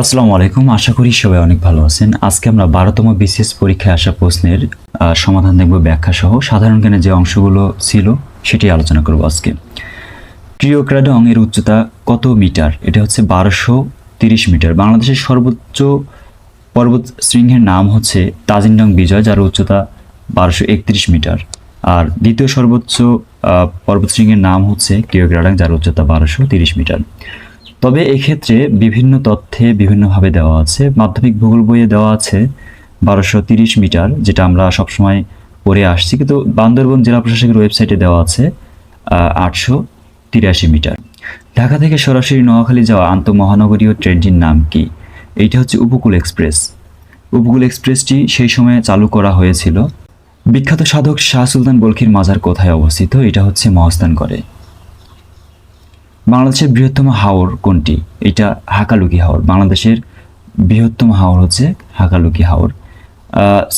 আসসালামু আলাইকুম আশা করি সবাই অনেক ভালো আছেন। আজকে আমরা বারোতম বিশেষ পরীক্ষায় আসা প্রশ্নের সমাধান দেখব ব্যাখ্যা সহ সাধারণ জ্ঞানের যে অংশগুলো ছিল সেটি আলোচনা করব আজকে। ট্রিওক্রাডং এর উচ্চতা কত মিটার? এটা হচ্ছে বারোশো তিরিশ মিটার। বাংলাদেশের সর্বোচ্চ পর্বত শৃঙ্গের নাম হচ্ছে তাজিনডং বিজয় যার উচ্চতা বারোশো একত্রিশ মিটার। আর দ্বিতীয় সর্বোচ্চ আহ, পর্বতশৃঙ্গের নাম হচ্ছে ক্রিওগ্রাডাং যার উচ্চতা বারোশো তিরিশ মিটার। তবে এক্ষেত্রে বিভিন্ন তথ্যে বিভিন্নভাবে দেওয়া আছে। মাধ্যমিক ভূগোল বইয়ে দেওয়া আছে বারোশো তিরিশ মিটার, যেটা আমরা সবসময় পড়ে আসছি। কিন্তু বান্দরবন জেলা প্রশাসকের ওয়েবসাইটে দেওয়া আছে আটশো তিরাশি মিটার। ঢাকা থেকে সরাসরি নোয়াখালী যাওয়া আন্তঃমহানগরীয় ট্রেনটির নাম কি? এইটা হচ্ছে উপকূল এক্সপ্রেস। উপকূল এক্সপ্রেসটি সেই সময়ে চালু করা হয়েছিল। বিখ্যাত সাধক শাহ সুলতান বলখির মাজার কোথায় অবস্থিত? এটা হচ্ছে মহস্তানগড়ে বাংলাদেশের বৃহত্তম হাওর কোনটি? এটা হাকালুকি হাওর। বাংলাদেশের বৃহত্তম হাওর হচ্ছে হাকালুকি হাওর।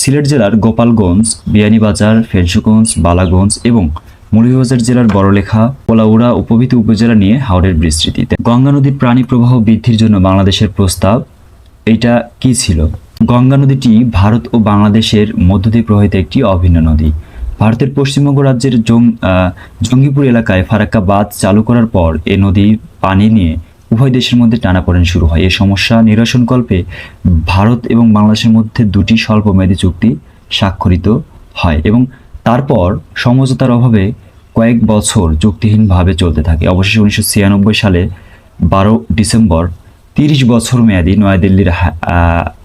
সিলেট জেলার গোপালগঞ্জ, বিয়ানীবাজার ফেঞ্চুগঞ্জ বালাগঞ্জ এবং মৌলভীবাজার জেলার বড়লেখা, পোলাউড়া উপবিত উপজেলা নিয়ে হাওরের বিস্তৃতি গঙ্গা নদীর প্রাণী প্রবাহ বৃদ্ধির জন্য বাংলাদেশের প্রস্তাব, এটা কি ছিল? গঙ্গা নদীটি ভারত ও বাংলাদেশের মধ্য দিয়ে প্রবাহিত একটি অভিন্ন নদী। ভারতের পশ্চিমবঙ্গ রাজ্যের জঙ্গিপুর এলাকায় ফারাক্কা বাঁধ চালু করার পর এ নদী পানি নিয়ে উভয় দেশের মধ্যে টানাপোড়েন শুরু হয়। এই সমস্যা নিরসনকল্পে ভারত এবং বাংলাদেশের মধ্যে দুটি স্বল্প স্বল্পমেয়াদী চুক্তি স্বাক্ষরিত হয় এবং তারপর সমঝোতার অভাবে কয়েক বছর চুক্তিহীনভাবে চলতে থাকে। অবশেষে উনিশশো ছিয়ানব্বই সালে বারো ডিসেম্বর তিরিশ বছর মেয়াদী নয়াদিল্লির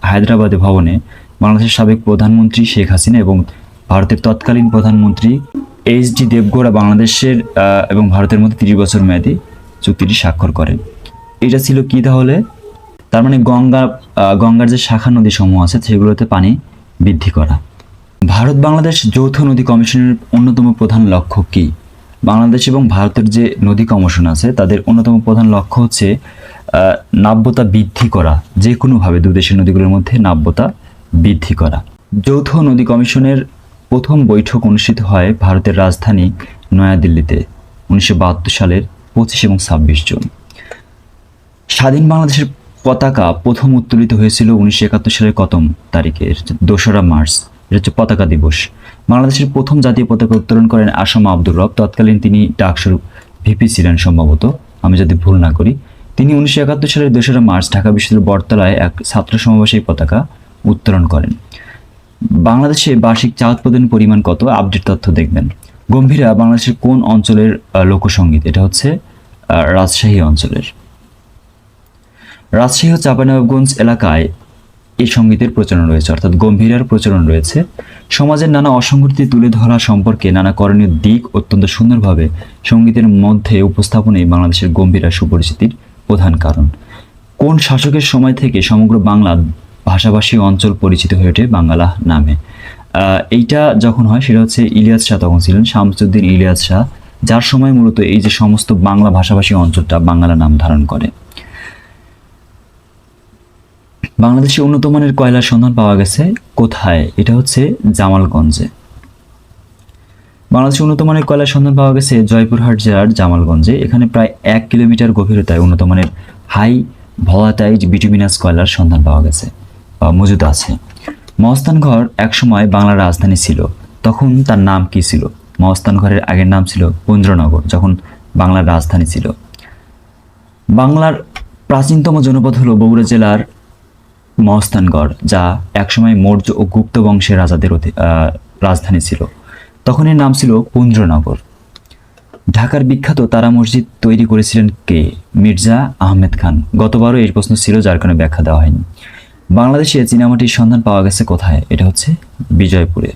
হায়দ্রাবাদে ভবনে বাংলাদেশের সাবেক প্রধানমন্ত্রী শেখ হাসিনা এবং ভারতের তৎকালীন প্রধানমন্ত্রী এইচ ডি দেবগৌড়া বাংলাদেশের এবং ভারতের মধ্যে তিরিশ বছর মেয়াদী চুক্তিটি স্বাক্ষর করেন। এটা ছিল কি তাহলে? তার মানে গঙ্গা গঙ্গার যে শাখা নদী সমূহ আছে, সেগুলোতে পানি বৃদ্ধি করা। ভারত বাংলাদেশ যৌথ নদী কমিশনের অন্যতম প্রধান লক্ষ্য কি? বাংলাদেশ এবং ভারতের যে নদী কমিশন আছে, তাদের অন্যতম প্রধান লক্ষ্য হচ্ছে নাব্যতা বৃদ্ধি করা। যে কোনোভাবে দু দেশের নদীগুলোর মধ্যে নাব্যতা বৃদ্ধি করা। যৌথ নদী কমিশনের প্রথম বৈঠক অনুষ্ঠিত হয় ভারতের রাজধানী নয়াদিল্লিতে, উনিশশো বাহাত্তর সালের পঁচিশ এবং ছাব্বিশ জুন। স্বাধীন বাংলাদেশের পতাকা প্রথম উত্তোলিত হয়েছিল উনিশশো একাত্তর সালের কতম তারিখে, দোসরা মার্চ। এটা হচ্ছে পতাকা দিবস। বাংলাদেশের প্রথম জাতীয় পতাকা উত্তোলন করেন আসম আব্দুর রব। তৎকালীন তিনি ডাকসুর ভিপি ছিলেন সম্ভবত, আমি যদি ভুল না করি। তিনি উনিশশো একাত্তর সালের দোসরা মার্চ ঢাকা বিশ্ববিদ্যালয়ের বটতলায় এক ছাত্র সমাবেশে পতাকা উত্তোলন করেন। বাংলাদেশে বার্ষিক চা উৎপাদনের পরিমাণ কত? আপডেট তথ্য দেখবেন। গম্ভীরা, বাংলাদেশের কোন অঞ্চলের লোকসঙ্গীত এটা হচ্ছে রাজশাহী অঞ্চলের। রাজশাহী ও চাঁপানবাবগঞ্জ এলাকায় এই সঙ্গীতের প্রচলন রয়েছে, অর্থাৎ গম্ভীরার প্রচলন রয়েছে। সমাজের নানা অসংগতি তুলে ধরা সম্পর্কে নানা করণীয় দিক অত্যন্ত সুন্দরভাবে সঙ্গীতের মধ্যে উপস্থাপনে বাংলাদেশের গম্ভীরা সুপরিচিতির প্রধান কারণ। কোন শাসকের সময় থেকে সমগ্র বাংলা ভাষাভাষী অঞ্চল পরিচিত হয়ে ওঠে বাংলা নামে। এইটা যখন হয় সেটা হচ্ছে ইলিয়াস শাহ তখন ছিলেন, শামসুদ্দিন ইলিয়াস শাহ, যার সময় মূলত এই যে সমস্ত বাংলা ভাষাভাষী অঞ্চলটা বাংলা নাম ধারণ করে। বাংলাদেশে উন্নত মানের কয়লার সন্ধান পাওয়া গেছে, কোথায়? এটা হচ্ছে জামালগঞ্জে। বাংলাদেশে উন্নত মানের কয়লার সন্ধান পাওয়া গেছে জয়পুরহাট জেলার জামালগঞ্জে। এখানে প্রায় এক কিলোমিটার গভীরতায় উন্নত মানের হাই ভলাটাইজ বিটুমিনাস কয়লার সন্ধান পাওয়া গেছে। মজুদ আছে। মহস্তানঘর একসময় বাংলার রাজধানী ছিল। তখন তার নাম কি ছিল? মহস্তানঘরের আগের নাম ছিল পুন্দ্রনগর যখন বাংলার রাজধানী ছিল। বাংলার প্রাচীনতম জনপদ হলো বগুড়া জেলার মহস্তানগড় যা একসময় মৌর্য ও গুপ্ত বংশের রাজাদের রাজধানী ছিল। তখন এর নাম ছিল পুন্দ্রনগর ঢাকার বিখ্যাত তারা মসজিদ তৈরি করেছিলেন কে? মির্জা আহমেদ খান। গতবারও এই প্রশ্ন ছিল, যার কারণে ব্যাখ্যা দেওয়া হয়নি। বাংলাদেশে চীনামাটির সন্ধান পাওয়া গেছে কোথায়? এটা হচ্ছে বিজয়পুরে।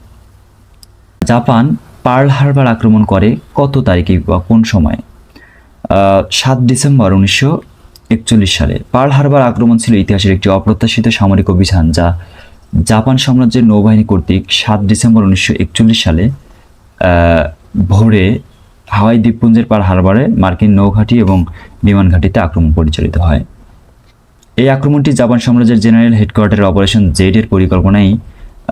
জাপান পার্ল হারবার আক্রমণ করে কত তারিখে বা কোন সময়? সাত ডিসেম্বর উনিশশো একচল্লিশ সালে। পার্ল হারবার আক্রমণ ছিল ইতিহাসের একটি অপ্রত্যাশিত সামরিক অভিযান যা জাপান সাম্রাজ্যের নৌবাহিনী কর্তৃক সাত ডিসেম্বর উনিশশো একচল্লিশ সালে ভোরে হাওয়াই দ্বীপপুঞ্জের পার হারবারে মার্কিন নৌঘাঁটি এবং বিমান ঘাঁটিতে আক্রমণ পরিচালিত হয়। এই আক্রমণটি জাপান সাম্রাজ্যের জেনারেল হেডকোয়ার্টার অপারেশন জেড এর পরিকল্পনায়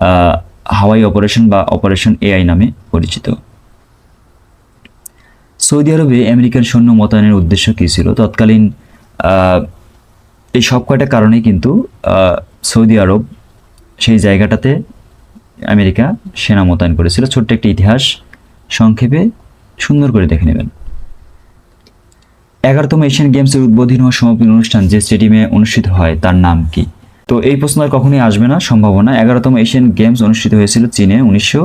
আহ, হাওয়াই অপারেশন বা অপারেশন এআই নামে পরিচিত। সৌদি আরবে আমেরিকান সৈন্য মোতায়েনের উদ্দেশ্য কী ছিল? তৎকালীন এই সব কয়টা কারণে কিন্তু সৌদি আরব সেই জায়গাটাতে আমেরিকা সেনা মোতায়েন করেছিল। ছোট্ট একটি ইতিহাস সংক্ষেপে সুন্দর করে দেখে নেবেন। এগারোতম এশিয়ান গেমসের উদ্বোধনী ও সমাপনী অনুষ্ঠান যে স্টেডিয়ামে অনুষ্ঠিত হয়, তার নাম কি? তো এই প্রশ্ন আর কখনোই আসবে না, সম্ভাবনা। এগারোতম এশিয়ান গেমস অনুষ্ঠিত হয়েছিল চীনে উনিশশো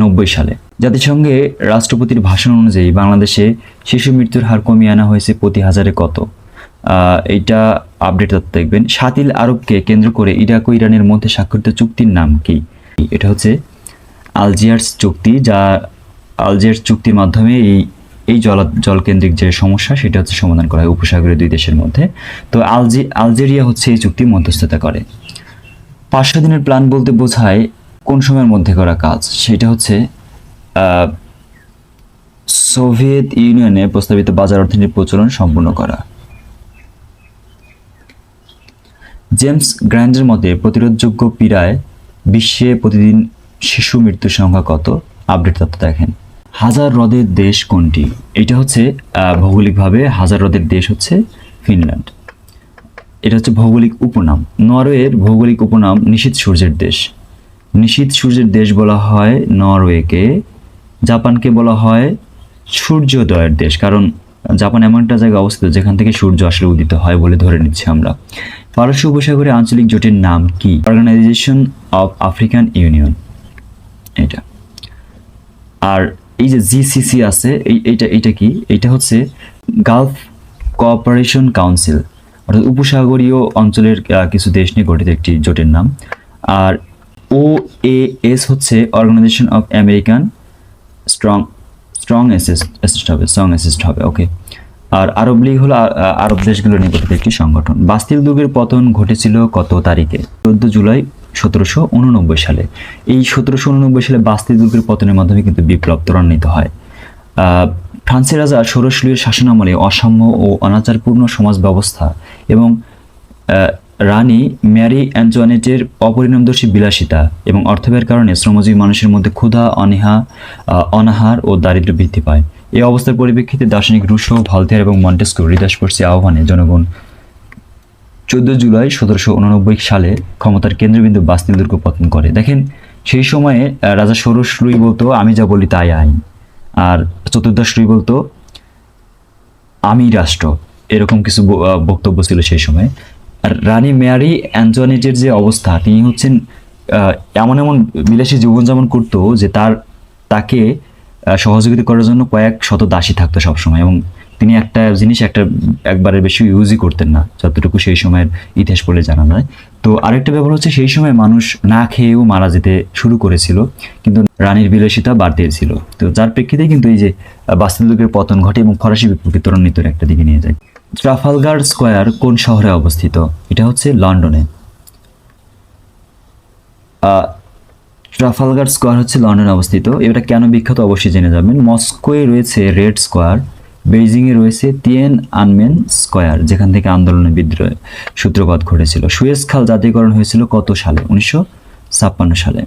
নব্বই সালে। জাতিসংঘে রাষ্ট্রপতির ভাষণ অনুযায়ী বাংলাদেশে শিশু মৃত্যুর হার কমিয়ে আনা হয়েছে প্রতি হাজারে কত? এইটা আপডেট দেখবেন। সাতিল আরবকে কেন্দ্র করে ইরাক ও ইরানের মধ্যে স্বাক্ষরিত চুক্তির নাম কি? এটা হচ্ছে আলজিয়ার্স চুক্তি, যা আলজিয়ার্স চুক্তির মাধ্যমে এই এই জল, জলকেন্দ্রিক যে সমস্যা, সেটা হচ্ছে সমাধান করা হয় উপসাগরীয় দুই দেশের মধ্যে। তো আলজি, আলজেরিয়া হচ্ছে এই চুক্তি মধ্যস্থতা করে। পাঁচশো দিনের প্ল্যান বলতে বোঝায় কোন সময়ের মধ্যে করা কাজ। সেটা হচ্ছে সোভিয়েত ইউনিয়নে প্রস্তাবিত বাজার অর্থনীতির প্রচলন সম্পূর্ণ করা। জেমস গ্র্যান্ডের মতে, প্রতিরোধযোগ্য পীড়ায় বিশ্বে প্রতিদিন শিশু মৃত্যুর সংখ্যা কত? আপডেট তথ্য দেখেন। হাজার হ্রদের দেশ কোনটি? এটা হচ্ছে ভৌগোলিকভাবে হাজার হ্রদের দেশ হচ্ছে ফিনল্যান্ড। এটা হচ্ছে ভৌগোলিক উপনাম। নরওয়ের ভৌগোলিক উপনাম নিশীত সূর্যের দেশ। নিশীত সূর্যের দেশ বলা হয় নরওয়েকে। জাপানকে বলা হয় সূর্যোদয়ের দেশ। কারণ জাপান এমন একটা জায়গায় অবস্থিত যেখান থেকে সূর্য আসলে উদিত হয় বলে ধরে নিচ্ছি আমরা। পারস্য উপসাগরে আঞ্চলিক জোটের নাম কি? অর্গানাইজেশন অফ আফ্রিকান ইউনিয়ন এটা। আর এই যে জিসিসি আছে, এই, এইটা এটা কি? এটা হচ্ছে গালফ কোঅপারেশন কাউন্সিল অর্থাৎ উপসাগরীয় অঞ্চলের কিছু দেশ নিয়ে গঠিত একটি জোটের নাম। আর ও এস হচ্ছে organization of American strong strong assist হবে স্ট্রং অ্যাসিস্ট হবে ওকে আর আরব লীগ হলো আরব দেশগুলো নিয়ে গঠিত একটি সংগঠন। বাস্তিল দুর্গের পতন ঘটেছিল কত তারিখে? চোদ্দ জুলাই সতেরোশো উননব্বই সালে। এই সতেরোশো উননব্বই সালে বাস্তিল দুর্গের পতনের মাধ্যমে কিন্তু বিপ্লব ত্বরান্বিত হয়। ফ্রান্সের রাজা ষোড়শলীর শাসনামলে অসাম্য ও অনাচারপূর্ণ সমাজ ব্যবস্থা এবং রানী ম্যারি অ্যান্টোয়ানেটের অপরিণামদর্শী বিলাসিতা এবং অর্থব্যয়ের কারণে শ্রমজীবী মানুষের মধ্যে ক্ষুধা, অনীহা অনাহার ও দারিদ্র্য বৃদ্ধি পায়। এই অবস্থার পরিপ্রেক্ষিতে দার্শনিক রুশো ভলতেয়ার এবং মন্টেস্কো হৃদয়স্পর্শী আহ্বানে জনগণ চোদ্দ জুলাই সতেরোশো উননব্বই সালে ক্ষমতার কেন্দ্রবিন্দু বাস্তিল দুর্গ পতন করে। দেখেন, সেই সময়ে রাজা ষোড়শ লুই বলতো, আমি যা বলি তাই আইন। আর চতুর্দশ লুই বলতো, আমি রাষ্ট্র। এরকম কিছু বক্তব্য ছিল সেই সময়। আর রানী ম্যারি অ্যান্টোয়ানেটের যে অবস্থা, তিনি হচ্ছেন এমন এমন বিলাসী জীবনযাপন করতো যে তার, তাকে সহযোগিতা করার জন্য কয়েক শত দাসী থাকতো সবসময়। এবং তিনি একটা জিনিস একটা একবারের বেশি ইউজই করতেন না, যতটুকু সেই সময়ের ইতিহাস পড়লে জানা যায় তো আরেকটা ব্যাপার হচ্ছে সেই সময় মানুষ না খেয়েও মারা যেতে শুরু করেছিল, কিন্তু রানীর বিলাসিতা বাড়তেছিল তো যার প্রেক্ষিতে কিন্তু এই যে বাস্তিল দুর্গের পতন ঘটে এবং ফরাসি বিপ্লবী ত্বরান্বিতর একটা দিকে নিয়ে যায়। ট্রাফালগার স্কোয়ার কোন শহরে অবস্থিত? এটা হচ্ছে লন্ডনে। ট্রাফালগার স্কোয়ার হচ্ছে লন্ডনে অবস্থিত। এটা কেন বিখ্যাত অবশ্যই জেনে যাবেন। মস্কোয় রয়েছে রেড স্কোয়ার। বেইজিংয়ে রয়েছে তিয়েন আনমেন স্কোয়ার যেখান থেকে আন্দোলনের বিদ্রোহের সূত্রপাত ঘটেছিল। সুয়েজ খাল জাতীয়করণ হয়েছিল কত সালে? উনিশশো ছাপ্পান্ন সালে।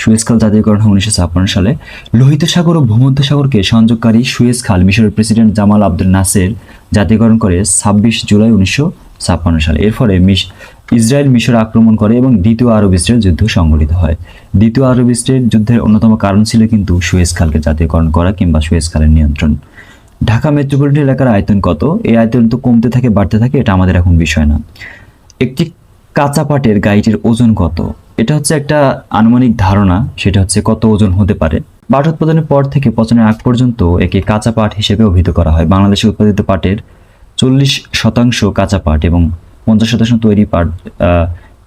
সুয়েজ খাল জাতীয়করণ হয় উনিশশো ছাপ্পান্ন সালে। লোহিত সাগর ও ভূমধ্য সাগরকে সংযোগকারী সুয়েজ খাল মিশরের প্রেসিডেন্ট জামাল আব্দুল নাসের জাতীয়করণ করে ছাব্বিশ জুলাই উনিশশো ছাপ্পান্ন সালে। এর ফলে মিশ, ইসরায়েল মিশর আক্রমণ করে এবং দ্বিতীয় আরব ইসরায়েল যুদ্ধ সংঘটিত হয়। দ্বিতীয় আরব ইসরায়েল যুদ্ধের অন্যতম কারণ ছিল কিন্তু সুয়েজ খালকে জাতীয়করণ করা কিংবা সুয়েজ খালের নিয়ন্ত্রণ। ঢাকা মেট্রোপলিটন এলাকার আয়তন কত? এই আয়তন তো কমতে থাকে, বাড়তে থাকে, এটা আমাদের এখন বিষয় না। একটি কাঁচা পাটের গাইটির ওজন কত? এটা হচ্ছে একটা আনুমানিক ধারণা, সেটা হচ্ছে কত ওজন হতে পারে। পাট উৎপাদনের পর থেকে পচনের আগ পর্যন্ত একে কাঁচা পাট হিসেবে অভিহিত করা হয়। বাংলাদেশে উৎপাদিত পাটের চল্লিশ শতাংশ কাঁচা পাট এবং পঞ্চাশ শতাংশ তৈরি পাট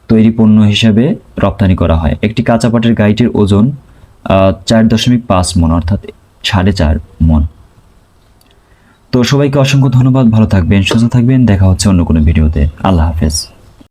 তৈরি পণ্য হিসেবে রপ্তানি করা হয়। একটি কাঁচা পাটের গাইটির ওজন চার দশমিক পাঁচ মন, অর্থাৎ সাড়ে চার মন। তো সবাইকে অসংখ্য ধন্যবাদ, ভালো থাকবেন, সুস্থ থাকবেন, দেখা হচ্ছে অন্য কোনো ভিডিওতে। আল্লাহ হাফেজ।